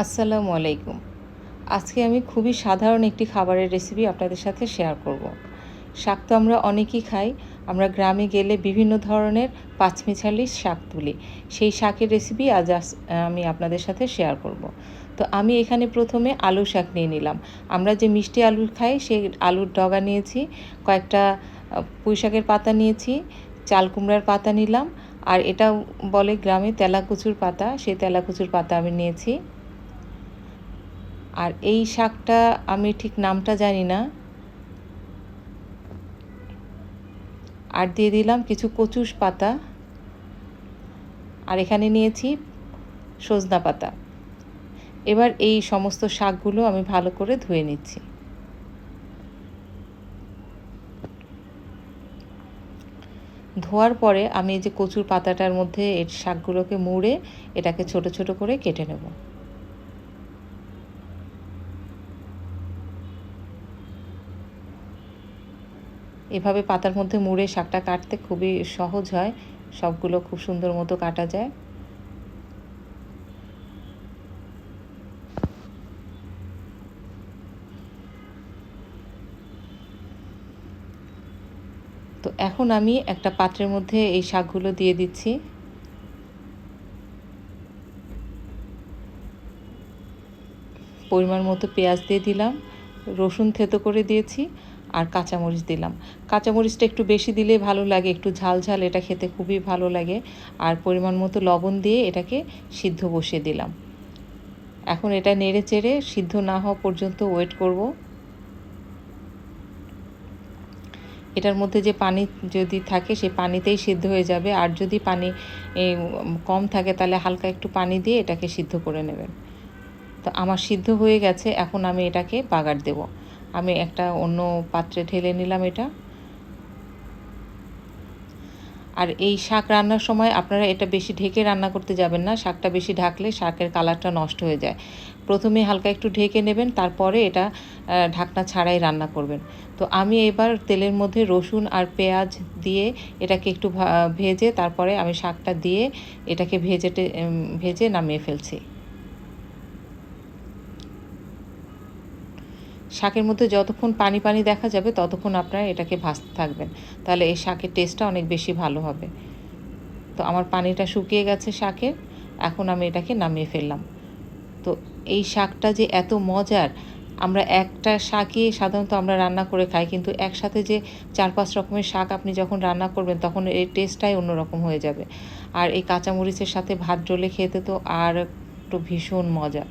আসসালামু আলাইকুম আজকে আমি খুবই সাধারণ একটি খাবারের রেসিপি আপনাদের সাথে শেয়ার করব। শাক তো আমরা অনেকেই খাই, আমরা গ্রামে গেলে বিভিন্ন ধরনের পাঁচমিছালি শাক তুলি সেই শাকের রেসিপি আজ আমি আপনাদের সাথে শেয়ার করব। তো আমি এখানে প্রথমে আলু শাক নিয়ে নিলাম আমরা যে মিষ্টি আলু খাই, সেই আলুর ডগা নিয়েছি, কয়েকটা পুঁই শাকের পাতা নিয়েছি, চাল কুমড়ার পাতা নিলাম, আর এটা বলে গ্রামে তেলাকুচুর পাতা, সেই তেলাকুচুর পাতা আমি নিয়েছি আর এই শাকটা আমি ঠিক নামটা জানি না। আর দিয়ে দিলাম কিছু কচুস পাতা। আর এখানে নিয়েছি সজনা পাতা। এবার এই সমস্ত শাকগুলো আমি ভালো করে ধুয়ে নিচ্ছি। ধোয়ার পরে আমি এই যে কচুর পাতাটার মধ্যে এর শাকগুলোকে মুড়ে এটাকে ছোট ছোট করে কেটে নেব। এভাবে পাতার মধ্যে মুড়ে শাকটা কাটতে খুবই সহজ হয়। সবগুলো খুব সুন্দর মতো কাটা যায়। তো এখন আমি একটা পাত্রের মধ্যে এই শাকগুলো দিয়ে দিচ্ছি। পরিমাণ মতো পেঁয়াজ দিয়ে দিলাম, রসুন থেতো করে দিয়েছি। আর কাঁচামরিচ দিলাম। কাঁচামরিচটা একটু বেশি দিলে ভালো লাগে, একটু ঝাল ঝাল, এটা খেতে খুবই ভালো লাগে। আর পরিমাণ মতো লবণ দিয়ে এটাকে সিদ্ধ বসিয়ে দিলাম। এখন এটা নেড়ে চেড়ে সিদ্ধ না হওয়া পর্যন্ত ওয়েট করব। এটার মধ্যে যে পানি যদি থাকে সেই পানিতেই সিদ্ধ হয়ে যাবে। আর যদি পানি কম থাকে, তাহলে হালকা একটু পানি দিয়ে এটাকে সিদ্ধ করে নেবেন। তো আমার সিদ্ধ হয়ে গেছে, এখন আমি এটাকে বাগার দেব। আমি একটা অন্য পাত্রে ঢেলে নিলাম এটা। আর এই শাক রান্নার সময় আপনারা এটা বেশি ঢেকে রান্না করতে যাবেন না, শাকটা বেশি ঢাকলে শাকের কালারটা নষ্ট হয়ে যায়। প্রথমে হালকা একটু ঢেকে নেবেন, তারপরে এটা ঢাকনা ছাড়াই রান্না করবেন। তো আমি এবার তেলের মধ্যে রসুন আর পেঁয়াজ দিয়ে এটাকে একটু ভেজে তারপরে আমি শাকটা দিয়ে এটাকে ভেজে ভেজে নামিয়ে ফেলছি। শাকের মধ্যে যতক্ষণ পানি পানি দেখা যাবে, ততক্ষণ আপনারা এটাকে ভাজতে থাকবেন। তাহলে এই শাকের টেস্টটা অনেক বেশি ভালো হবে। তো আমার পানিটা শুকিয়ে গেছে শাকের, এখন আমি এটাকে নামিয়ে ফেললাম। তো এই শাকটা যে এত মজার, আমরা একটা শাকই সাধারণত আমরা রান্না করে খাই, কিন্তু একসাথে যে চার পাঁচ রকমের শাক আপনি যখন রান্না করবেন, তখন এই টেস্টটাই অন্যরকম হয়ে যাবে। আর এই কাঁচামরিচের সাথে ভাত ডলে খেতে তো আর একটু ভীষণ মজা।